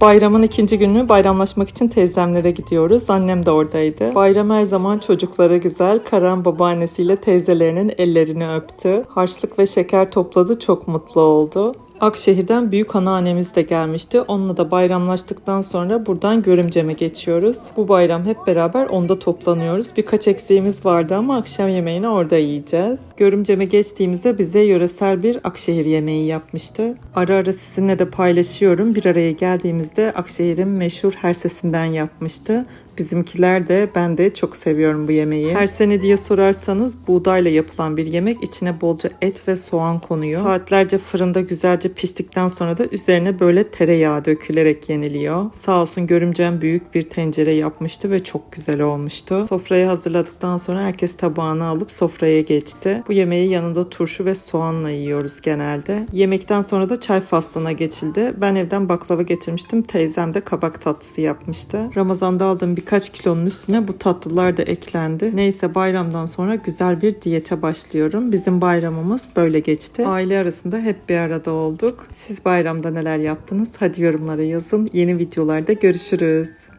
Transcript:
Bayramın ikinci günü bayramlaşmak için teyzemlere gidiyoruz. Annem de oradaydı. Bayram her zaman çocuklara güzel. Karan babaannesiyle teyzelerinin ellerini öptü. Harçlık ve şeker topladı. Çok mutlu oldu. Akşehir'den büyük anneannemiz de gelmişti. Onunla da bayramlaştıktan sonra buradan Görümcem'e geçiyoruz. Bu bayram hep beraber onda toplanıyoruz. Birkaç eksiğimiz vardı ama akşam yemeğini orada yiyeceğiz. Görümcem'e geçtiğimizde bize yöresel bir Akşehir yemeği yapmıştı. Ara ara sizinle de paylaşıyorum. Bir araya geldiğimizde Akşehir'in meşhur hersesinden yapmıştı. Bizimkiler de ben de çok seviyorum bu yemeği. Her sene diye sorarsanız buğdayla yapılan bir yemek. İçine bolca et ve soğan konuyor. Saatlerce fırında güzelce piştikten sonra da üzerine böyle tereyağı dökülerek yeniliyor. Sağ olsun görümcem büyük bir tencere yapmıştı ve çok güzel olmuştu. Sofrayı hazırladıktan sonra herkes tabağını alıp sofraya geçti. Bu yemeği yanında turşu ve soğanla yiyoruz genelde. Yemekten sonra da çay faslına geçildi. Ben evden baklava getirmiştim. Teyzem de kabak tatlısı yapmıştı. Ramazan'da aldığım birkaç kilonun üstüne bu tatlılar da eklendi. Neyse bayramdan sonra güzel bir diyete başlıyorum. Bizim bayramımız böyle geçti. Aile arasında hep bir arada olduk. Siz bayramda neler yaptınız? Hadi yorumlara yazın. Yeni videolarda görüşürüz.